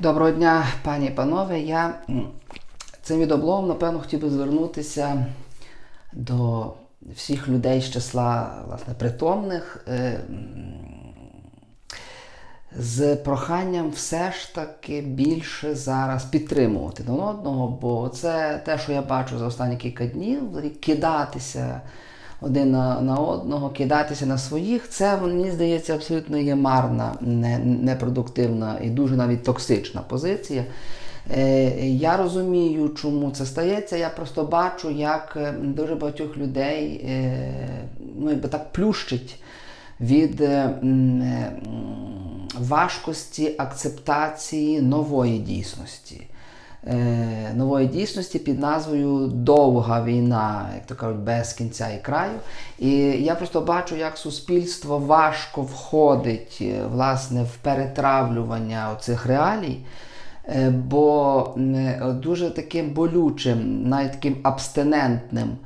Доброго дня, пані і панове. Я цим відеоблогом, напевно, хотів би звернутися до всіх людей з числа власне, притомних е, з проханням все ж таки більше зараз підтримувати один одного, бо це те, що я бачу за останні кілька днів, кидатися один на, на одного, кидатися на своїх, це мені здається абсолютно є марна, не- непродуктивна і дуже навіть токсична позиція. Е, Я розумію, чому це стається. Я просто бачу, як е, дуже багатьох людей е, ну, якби так плющить від важкості акцептації нової дійсності. Е, Нової дійсності під назвою Довга війна, як то кажуть, без кінця і краю. І я просто бачу, як суспільство важко входить е, власне в перетравлювання цих реалій. Е, Бо дуже таким болючим, навіть таким абстинентним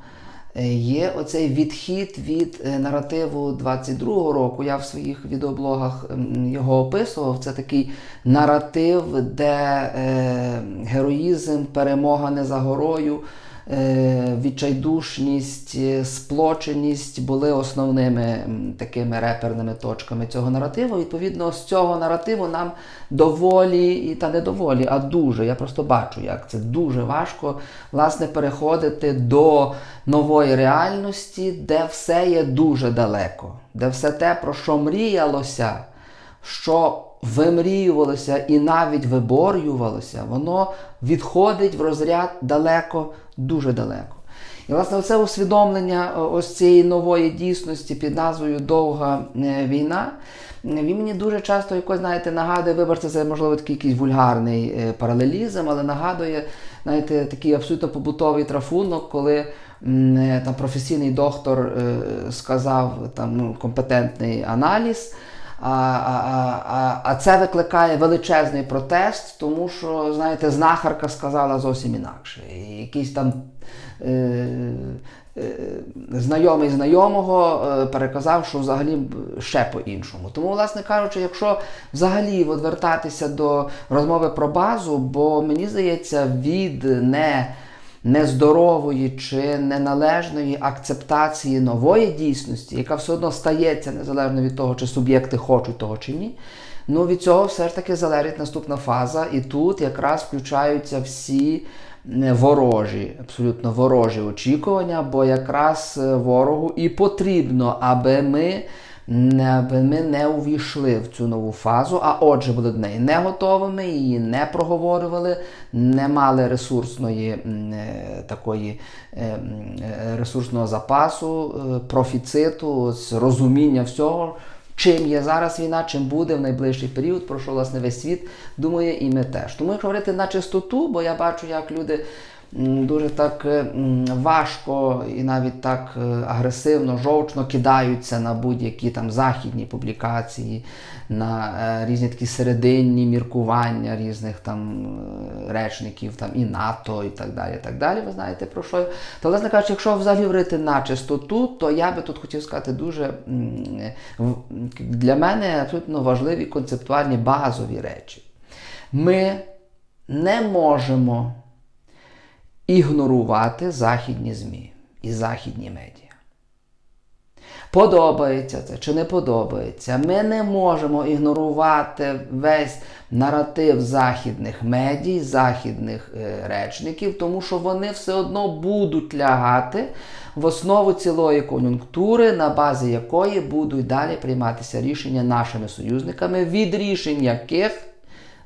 є оцей відхід від е, наративу 22-го року. Я в своїх відеоблогах його описував. Це такий наратив, де е, героїзм, перемога не за горою. Е, Відчайдушність, е, сплоченість були основними такими реперними точками цього наративу. Відповідно, з цього наративу нам доволі, і та не доволі, а дуже. Я просто бачу, як це дуже важко власне переходити до нової реальності, де все є дуже далеко, де все те, про що мріялося, що вимріювалося і навіть виборювалося, воно відходить в розряд далеко, дуже далеко. І, власне, це усвідомлення е, ось цієї нової дійсності під назвою Довга е, війна. е, Він мені дуже часто якось, знаєте, нагадує, вибачте, це можливо такий якийсь вульгарний паралелізм, але нагадує, знаєте, такий абсолютно побутовий трафунок, коли там професійний доктор сказав там ну, компетентний аналіз. А, а, а, а, це викликає величезний протест, тому що, знаєте, знахарка сказала зовсім інакше. І якийсь там е, е, знайомий знайомого е, переказав, що взагалі ще по-іншому. Тому, власне кажучи, якщо взагалі от вертатися до розмови про базу, бо мені здається, від не нездорової чи неналежної акцептації нової дійсності, яка все одно стається незалежно від того, чи суб'єкти хочуть того чи ні. Ну від цього все ж таки залежить наступна фаза, і тут якраз включаються всі е, ворожі, абсолютно ворожі очікування, бо якраз е, ворогу і потрібно, аби ми ми не увійшли в цю нову фазу, а отже, були до неї не готовими, її не проговорювали, не мали ресурсної е, такої е, е, ресурсного запасу, профіциту, розуміння всього. Чим є зараз війна, чим буде в найближчий період, про що власне весь світ думає, і ми теж. Тому якщо говорити на чистоту, бо я бачу, як люди дуже так е, важко і навіть так е, агресивно, жовчно кидаються на будь-які там західні публікації, на е, різні такі серединні міркування різних там речників, там і НАТО, і так далі. і так далі. Ви знаєте про що? То, власне кажучи, якщо взагалі говорити на чистоту, то я би тут хотів сказати дуже для мене абсолютно важливі концептуальні базові речі. Ми не можемо ігнорувати західні ЗМІ і західні медіа. Подобається це чи не подобається. Ми не можемо ігнорувати весь наратив західних медій, західних е, речників, тому що вони все одно будуть лягати в основу цілої кон'юнктури, на базі якої будуть далі прийматися рішення нашими союзниками, від рішень яких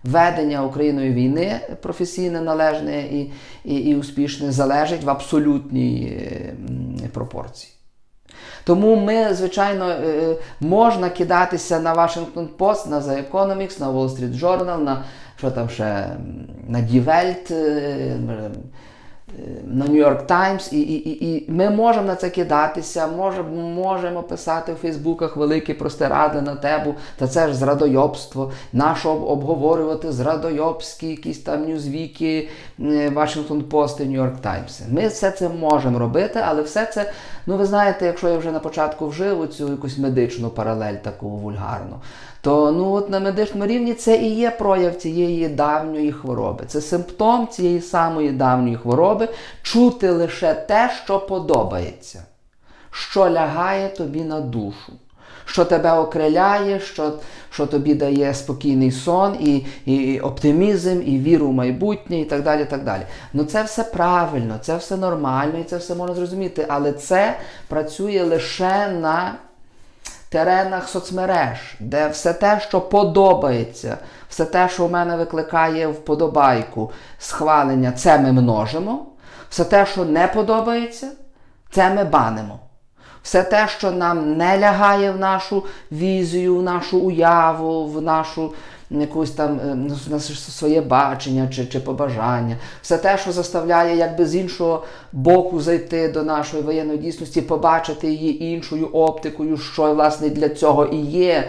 ведення Україною війни професійне, належне і, і, і успішне залежить в абсолютній е, пропорції. Тому ми, звичайно, е, можна кидатися на Washington Post, на The Economics, на Wall Street Journal, на що там ще на Die Welt, е, на Нью-Йорк Таймс, і, і, і, ми можемо на це кидатися, можемо, можемо писати в Фейсбуках великі простиради на тебу, та це ж зрадойобство, наше об- обговорювати зрадойобські якісь там ньюзвіки, Вашингтон Пост і Нью-Йорк Таймс. Ми все це можемо робити, але все це, ну ви знаєте, якщо я вже на початку вжив цю якусь медичну паралель таку вульгарну, то ну от на медичному рівні це і є прояв цієї давньої хвороби. Це симптом цієї самої давньої хвороби чути лише те, що подобається, що лягає тобі на душу. Що тебе окриляє, що, що тобі дає спокійний сон, і, і оптимізм, і віру в майбутнє, і так далі. так далі. Ну це все правильно, це все нормально, і це все можна зрозуміти. Але це працює лише на теренах соцмереж, де все те, що подобається, все те, що в мене викликає вподобайку, схвалення, це ми множимо. Все те, що не подобається, це ми банимо. Все те, що нам не лягає в нашу візію, в нашу уяву, в нашу якусь там е, наше своє бачення чи, чи побажання, все те, що заставляє якби з іншого боку зайти до нашої воєнної дійсності, побачити її іншою оптикою, що власне для цього і є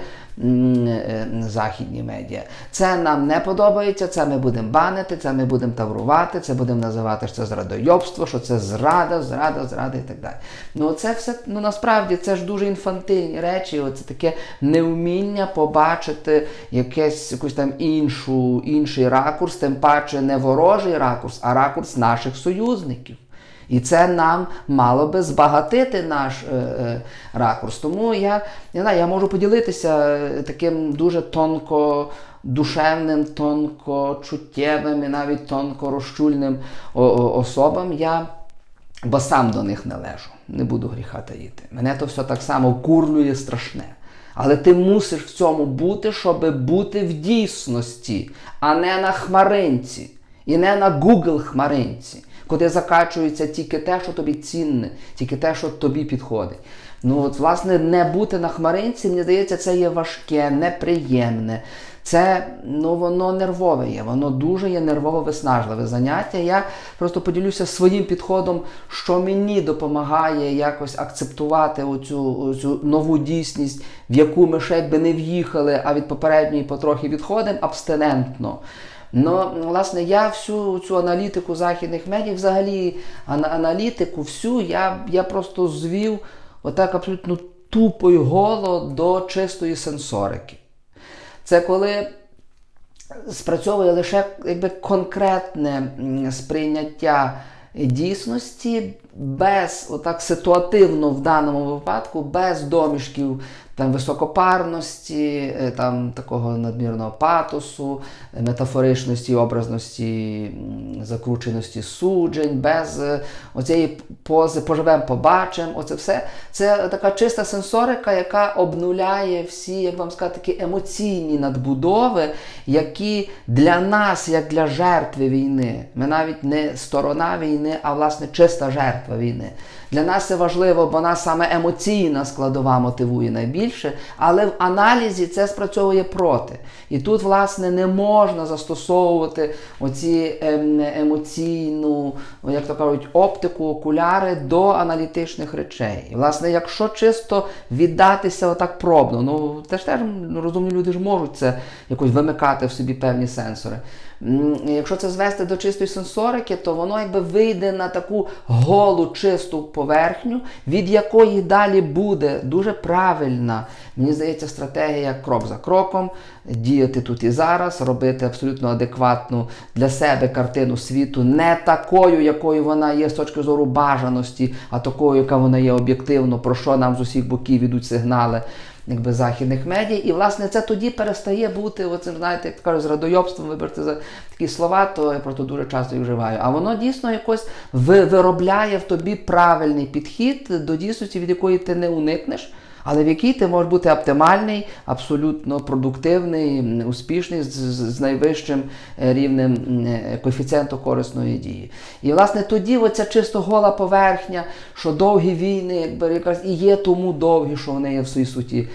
західні медіа. Це нам не подобається, це ми будемо банити, це ми будемо таврувати, це будемо називати, що це зрадойобство, що це зрада, зрада, зрада і так далі. Ну це все ну насправді це ж дуже інфантильні речі. Оце таке невміння побачити якесь якусь там іншу, інший ракурс, тим паче не ворожий ракурс, а ракурс наших союзників. І це нам мало би збагатити наш е, е, ракурс. Тому я не знаю, я можу поділитися е, таким дуже тонко душевним, тонко чуттєвим і навіть тонко розчульним особам. Я бо сам до них належу, не буду гріха таїти. Мене то все так само вкурлює страшне. Але ти мусиш в цьому бути, щоб бути в дійсності, а не на хмаринці. І не на Google хмаринці, куди закачується тільки те, що тобі цінне, тільки те, що тобі підходить. Ну от, власне, не бути на хмаринці, мені здається, це є важке, неприємне. Це ну воно нервове є, воно дуже є нервово виснажливе заняття. Я просто поділюся своїм підходом, що мені допомагає якось акцептувати оцю, оцю нову дійсність, в яку ми ще якби не в'їхали, а від попередньої потрохи відходимо абстинентно. Ну, власне, я всю цю аналітику західних медіа, взагалі аналітику, всю я, я просто звів отак абсолютно тупо й голо до чистої сенсорики. Це коли спрацьовує лише якби конкретне сприйняття дійсності без отак ситуативно в даному випадку, без домішків там високопарності, е, там такого надмірного патосу, метафоричності, образності, закрученості суджень, без е, оцієї пози поживемо, побачимо. Оце все. Це така чиста сенсорика, яка обнуляє всі, як вам сказати, такі емоційні надбудови, які для нас, як для жертви війни, ми навіть не сторона війни, а власне чиста жертва війни. Для нас це важливо, бо нас саме емоційна складова мотивує найбільше, але в аналізі це спрацьовує проти. І тут, власне, не можна застосовувати оці ем, емоційну, як то кажуть, оптику, окуляри до аналітичних речей. І, власне, якщо чисто віддатися отак пробно, ну теж теж ну, розумні люди ж можуть це якось вимикати в собі певні сенсори. Якщо це звести до чистої сенсорики, то воно якби вийде на таку голу чисту поверхню, від якої далі буде дуже правильна, мені здається, стратегія крок за кроком, діяти тут і зараз, робити абсолютно адекватну для себе картину світу, не такою, якою вона є з точки зору бажаності, а такою, яка вона є об'єктивно, про що нам з усіх боків ідуть сигнали якби західних медій. І власне це тоді перестає бути оцим, знаєте, як кажуть, радойобством, виберте за такі слова, то я просто дуже часто їх вживаю. А воно дійсно якось ви- виробляє в тобі правильний підхід до дійсності, від якої ти не уникнеш. Але в якій ти можеш бути оптимальний, абсолютно продуктивний, успішний з, з- найвищим е, рівнем е, коефіцієнту корисної дії. І власне тоді оця чисто гола поверхня, що довгі війни, якби якраз і є тому довгі, що вони є в своїй суті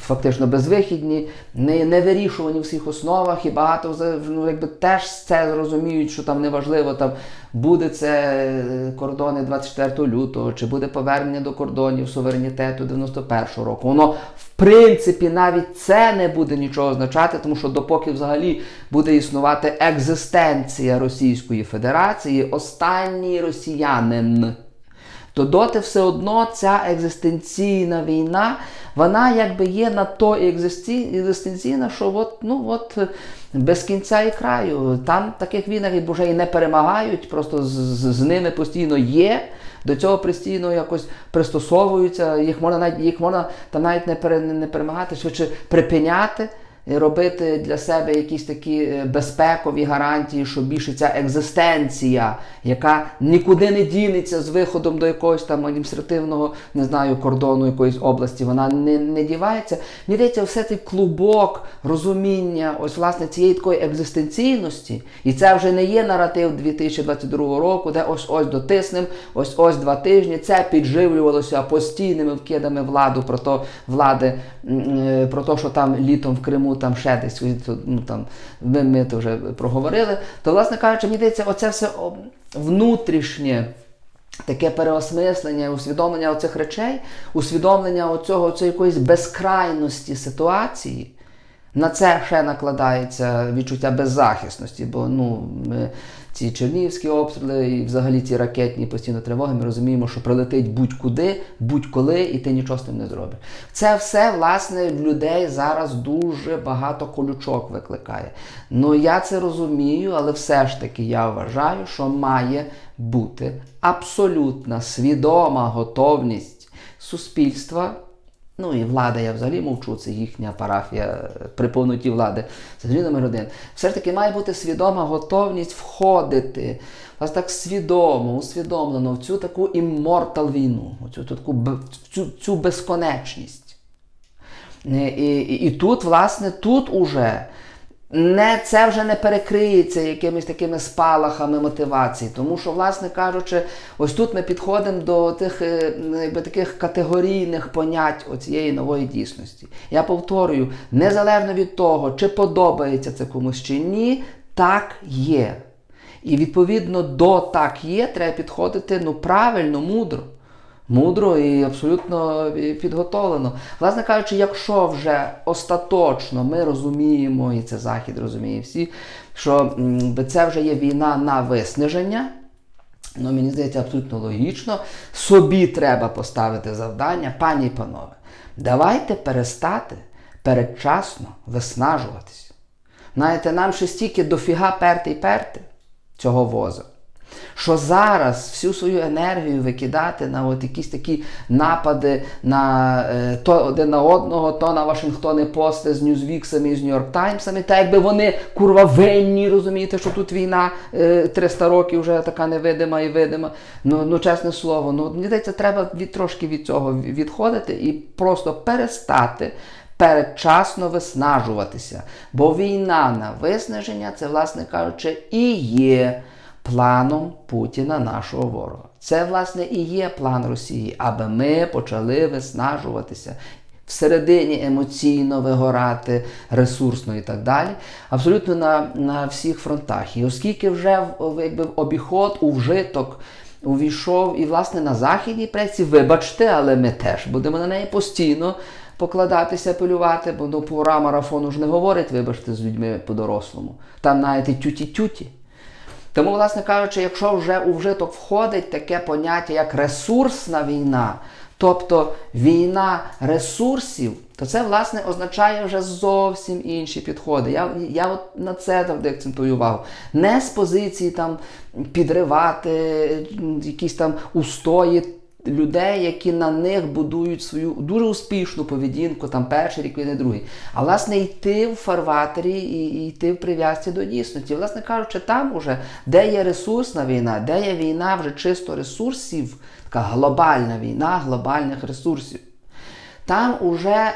фактично безвихідні, не, не вирішувані в всіх основах, і багато ну, якби, теж це розуміють, що там неважливо, там буде це е, кордони 24 лютого, чи буде повернення до кордонів суверенітету 91-го року. Воно в принципі навіть це не буде нічого означати, тому що допоки взагалі буде існувати екзистенція Російської Федерації, останній росіянин то доти все одно ця екзистенційна війна, вона якби є на то екзистенційна, що от, ну, от, без кінця і краю. Там таких війнах і вже і не перемагають, просто з, з, з ними постійно є. До цього постійно якось пристосовуються, їх можна навіть їх можна там навіть не, пере, не перемагати, швидше припиняти. І Робити для себе якісь такі е, безпекові гарантії, що більше ця екзистенція, яка нікуди не дінеться з виходом до якогось там адміністративного, не знаю, кордону якоїсь області, вона не, не дівається. Мені здається, все цей клубок розуміння, ось власне цієї такої екзистенційності, і це вже не є наратив 2022 року, де ось ось дотиснем, ось ось два тижні. Це підживлювалося постійними вкидами владу про то влади, е, про те, що там літом в Криму там ще десь ну там ми, ми то вже проговорили. То, власне кажучи, мені здається, оце все внутрішнє. Таке переосмислення, усвідомлення оцих речей, усвідомлення оцього, оцього якоїсь безкрайності ситуації. На це ще накладається відчуття беззахисності, бо ну, ми, ці чернігівські обстріли і взагалі ці ракетні постійно тривоги, ми розуміємо, що прилетить будь-куди, будь-коли, і ти нічого з тим не зробиш. Це все, власне, в людей зараз дуже багато колючок викликає. Ну я це розумію, але все ж таки я вважаю, що має бути абсолютна свідома готовність суспільства. Ну і влада, я взагалі мовчу, це їхня парафія е, при повноті влади. Це номер один. Все ж таки має бути свідома готовність входити, вас так свідомо, усвідомлено в цю таку іммортал війну, в цю таку в цю, цю безконечність. Е, І, і, і тут, власне, тут уже не, це вже не перекриється якимись такими спалахами мотивації. Тому що, власне кажучи, ось тут ми підходимо до тих е, якби, таких категорійних понять оцієї нової дійсності. Я повторюю, незалежно від того, чи подобається це комусь чи ні, так є. І відповідно до так є, треба підходити ну, правильно, мудро. Мудро і абсолютно підготовлено. Власне кажучи, якщо вже остаточно ми розуміємо, і це Захід розуміє всі, що це вже є війна на виснаження, ну мені здається, абсолютно логічно. Собі треба поставити завдання, пані і панове, давайте перестати передчасно виснажуватись. Знаєте, нам ще стільки дофіга перти й перти цього воза. Що зараз всю свою енергію викидати на от якісь такі напади на е, то один на одного, то на Вашингтони пости з Ньюзвіксами і з Нью-Йорк Таймсами, та якби вони курва винні, розумієте, що тут війна е, 300 років вже така невидима і видима. Ну, ну чесне слово, ну мені здається, треба від, трошки від цього відходити і просто перестати передчасно виснажуватися. Бо війна на виснаження це, власне кажучи, і є планом Путіна, нашого ворога. Це, власне, і є план Росії, аби ми почали виснажуватися. Всередині емоційно вигорати, ресурсно і так далі, абсолютно на, на всіх фронтах. І оскільки вже в, якби, в обіход, у вжиток увійшов і, власне, на західній преці, вибачте, але ми теж будемо на неї постійно покладатися, апелювати, бо ну, пора марафону ж не говорить, вибачте, з людьми по-дорослому. Там навіть тюті-тюті. Тому, власне кажучи, якщо вже у вжиток входить таке поняття, як ресурсна війна, тобто війна ресурсів, то це, власне, означає вже зовсім інші підходи. Я, я от на це завжди акцентую увагу. Не з позиції там підривати якісь там устої людей, які на них будують свою дуже успішну поведінку, там перший рік війни, другий. А власне йти в фарватері і йти в прив'язці до дійсності. Власне кажучи, там уже, де є ресурсна війна, де є війна вже чисто ресурсів, така глобальна війна глобальних ресурсів. Там уже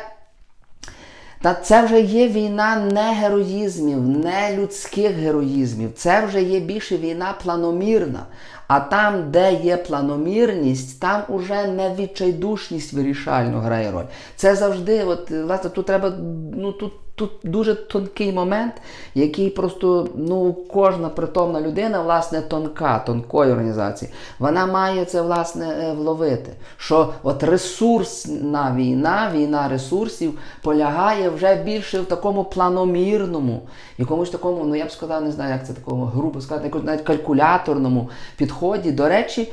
та це вже є війна не героїзмів, не людських героїзмів. Це вже є більше війна планомірна. А там, де є планомірність, там уже не відчайдушність вирішально грає роль. Це завжди, от, власне, тут треба, ну тут. Тут дуже тонкий момент, який просто ну кожна притомна людина, власне, тонка, тонкої організації, вона має це власне е, вловити. Що от ресурсна війна, війна ресурсів полягає вже більше в такому планомірному, якомусь такому, ну я б сказав, не знаю, як це такому грубо сказати, навіть калькуляторному підході. До речі,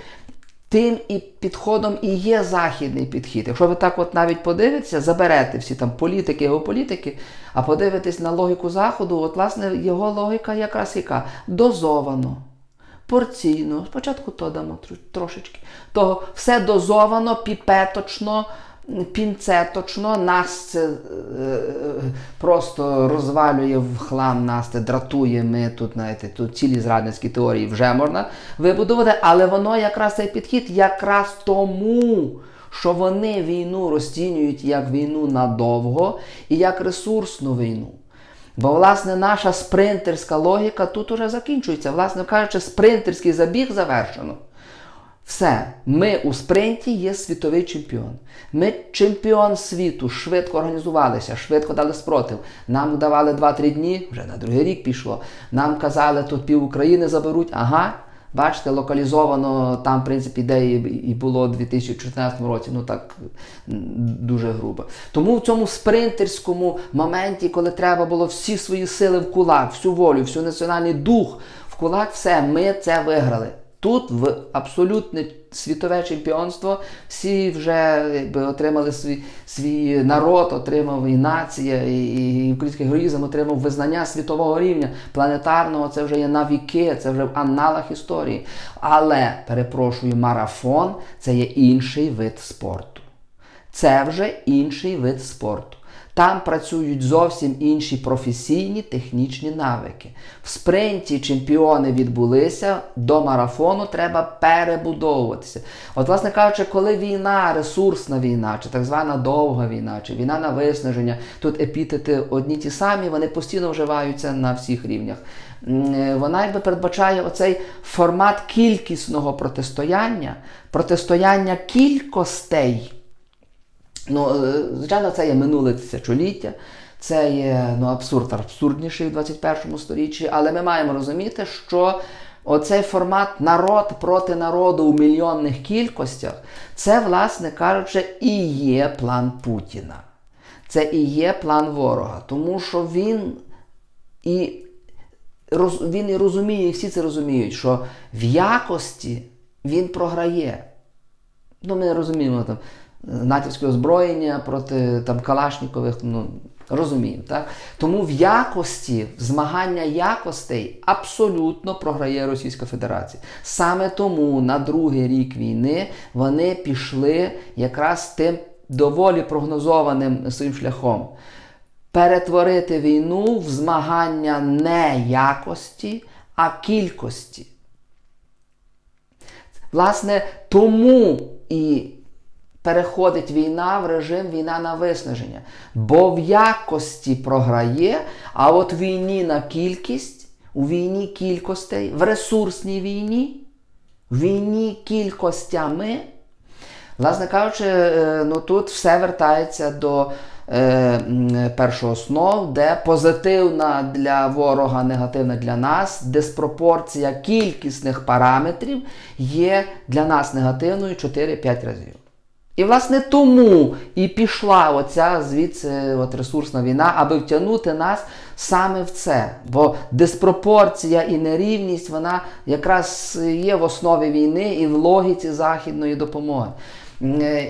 Тим і підходом і є західний підхід. Якщо ви так от навіть подивитеся, заберете всі там політики, геополітики, а подивитесь на логіку Заходу, от власне його логіка якраз яка дозовано, порційно. Спочатку то дамо трошечки. Того все дозовано, піпеточно, пінцеточно, нас це е, просто розвалює в хлам, нас це дратує. Ми тут, знаєте, тут цілі зрадницькі теорії вже можна вибудувати, але воно якраз цей підхід якраз тому. Що вони війну розцінюють як війну надовго і як ресурсну війну. Бо, власне, наша спринтерська логіка тут уже закінчується. Власне кажучи, спринтерський забіг завершено. Все, ми у спринті є світовий чемпіон. Ми чемпіон світу, швидко організувалися, швидко дали спротив. Нам давали 2-3 дні, вже на другий рік пішло. Нам казали, тут пів України заберуть. Ага, бачите, локалізовано там, в принципі, де і було у 2014 році. Ну так дуже грубо. Тому в цьому спринтерському моменті, коли треба було всі свої сили в кулак, всю волю, всю національний дух в кулак, все, ми це виграли. Тут в абсолютне світове чемпіонство всі вже якби, отримали свій свій народ, отримав і нація, і, і український героїзм отримав визнання світового рівня, планетарного, це вже є на віки, це вже в аналах історії. Але, перепрошую, марафон це є інший вид спорту. Це вже інший вид спорту. Там працюють зовсім інші професійні технічні навики. В спринті чемпіони відбулися, до марафону треба перебудовуватися. От, власне кажучи, коли війна, ресурсна війна, чи так звана довга війна, чи війна на виснаження, тут епітети одні ті самі, вони постійно вживаються на всіх рівнях. Вона якби передбачає оцей формат кількісного протистояння, протистояння кількостей. Ну, е, Звичайно, це є минуле тисячоліття, це є ну, абсурд абсурдніший в 21 сторіччі, але ми маємо розуміти, що оцей формат народ проти народу у мільйонних кількостях, це, власне кажучи, і є план Путіна. Це і є план ворога. Тому що він і роз, він і розуміє, і всі це розуміють, що в якості він програє. Ну, Ми розуміємо там натівське озброєння проти там Калашнікових. ну, Розуміємо, так? Тому в якості змагання якостей абсолютно програє Російська Федерація. Саме тому на другий рік війни вони пішли якраз тим доволі прогнозованим своїм шляхом. Перетворити війну в змагання не якості, а кількості. Власне, тому і переходить війна в режим війна на виснаження. Бо в якості програє, а от війні на кількість, у війні кількостей, в ресурсній війні, в війні кількостями, власне кажучи, е, ну тут все вертається до е, першооснов, де позитивна для ворога, негативна для нас, диспропорція кількісних параметрів є для нас негативною 4-5 разів. І, власне, тому і пішла оця звідси от ресурсна війна, аби втягнути нас саме в це. Бо диспропорція і нерівність, вона якраз є в основі війни і в логіці західної допомоги.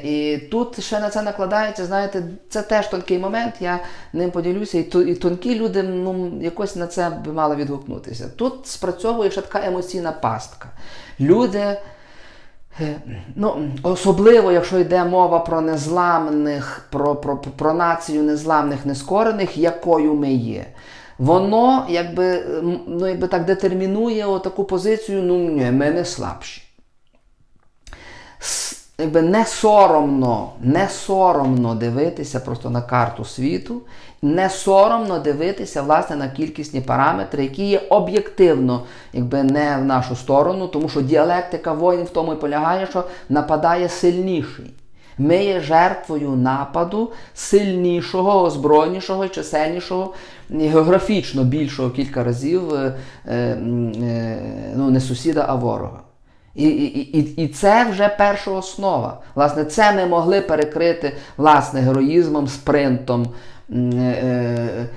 І тут ще на це накладається, знаєте, це теж тонкий момент, я ним поділюся, і тонкі люди ну, якось на це би мали відгукнутися. Тут спрацьовує ще така емоційна пастка. Люди. Е, ну, Особливо, якщо йде мова про незламних, про про, про націю незламних, нескорених, якою ми є. Воно якби ну, якби так детермінує таку позицію, ну ні, ми не слабші. Якби не соромно, не соромно дивитися просто на карту світу, не соромно дивитися власне на кількісні параметри, які є об'єктивно, якби не в нашу сторону, тому що діалектика воїн в тому і полягає, що нападає сильніший. Ми є жертвою нападу сильнішого, озброєнішого, чисельнішого, географічно більшого кілька разів, е, е, е, ну не сусіда, а ворога. І, і, і, і це вже перша основа. Власне, це ми могли перекрити власне героїзмом, спринтом, е, е,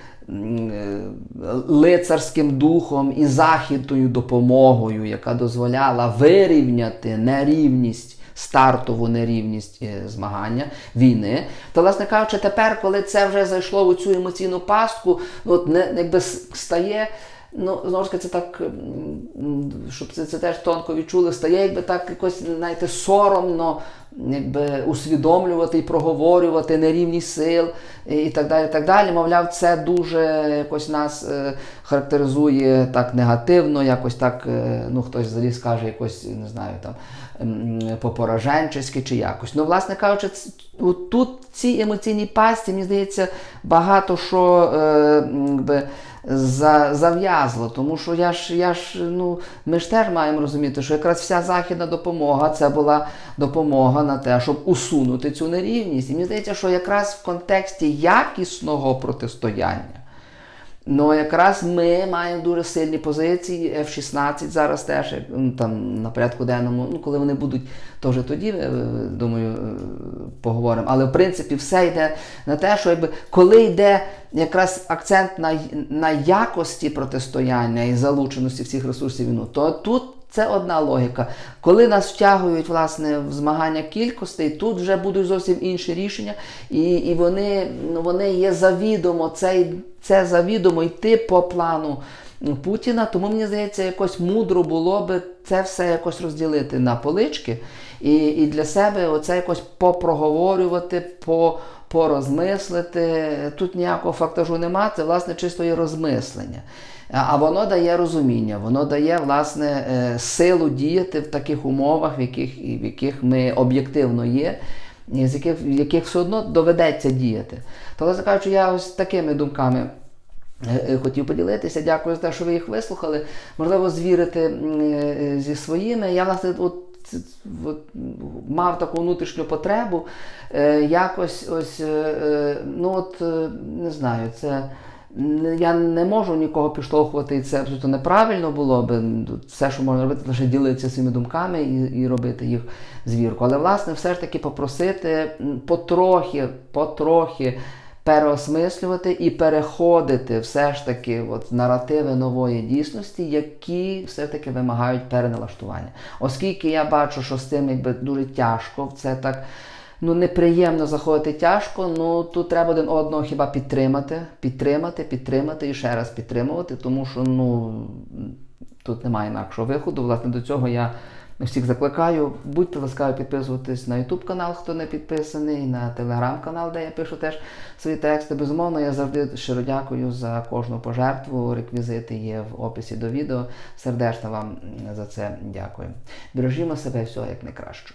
лицарським духом і західною допомогою, яка дозволяла вирівняти нерівність. Стартову нерівність е, змагання війни, то, власне кажучи, тепер, коли це вже зайшло в цю емоційну пастку, от не якби стає Ну, знову ж таки, це так, щоб це, це теж тонко відчули, стає якби так якось, знаєте, соромно якби, усвідомлювати і проговорювати нерівність сил і, так далі. так далі. Мовляв, це дуже якось нас е, характеризує так негативно, якось так, е, ну хтось взагалі скаже, якось, не знаю, там попораженчески чи якось. Ну, власне кажучи, тут в цій емоційній пасті, мені здається, багато що е, якби, зав'язло. Тому що я ж, я ж, ну, ми ж теж маємо розуміти, що якраз вся західна допомога це була допомога на те, щоб усунути цю нерівність. І мені здається, що якраз в контексті якісного протистояння. Ну, якраз ми маємо дуже сильні позиції. F-16 зараз теж там на порядку денному. Ну, коли вони будуть, вже тоді, е, думаю, е, поговоримо. Але в принципі все йде на те, що якби коли йде якраз акцент на, на якості протистояння і залученості всіх ресурсів війну, то тут. Це одна логіка. Коли нас втягують власне в змагання кількостей, тут вже будуть зовсім інші рішення, і, і вони, ну, вони є завідомо, це, це завідомо йти по плану Путіна. Тому мені здається, якось мудро було би це все якось розділити на полички і, і для себе оце якось попроговорювати, по, порозмислити. Тут ніякого фактажу нема, це власне чисто є розмислення. А воно дає розуміння, воно дає власне е, силу діяти в таких умовах, в яких, в яких ми об'єктивно є, з яких, в яких все одно доведеться діяти. То, кажучи, я ось такими думками. е, е, Хотів поділитися, дякую за те, що ви їх вислухали. Можливо, звірити зі своїми. Я власне от, от, мав таку внутрішню потребу якось ось, ну от не знаю, це. Я не можу нікого підштовхувати, і це абсолютно неправильно було би. Все, що можна робити, лише ділитися своїми думками і, і робити їх звірку. Але, власне, все ж таки попросити потрохи, потрохи переосмислювати і переходити все ж таки от, наративи нової дійсності, які все-таки вимагають переналаштування. Оскільки я бачу, що з цим якби дуже тяжко, це так ну неприємно заходити тяжко. Ну тут треба один одного хіба підтримати, підтримати, підтримати і ще раз підтримувати, тому що ну тут немає інакшого виходу. Власне, до цього я всіх закликаю. Будьте ласкаві підписуватись на YouTube канал, хто не підписаний, на телеграм канал, де я пишу теж свої тексти. Безумовно, я завжди щиро дякую за кожну пожертву. Реквізити є в описі до відео. Сердечно вам за це дякую. Бережімо себе всього як найкраще.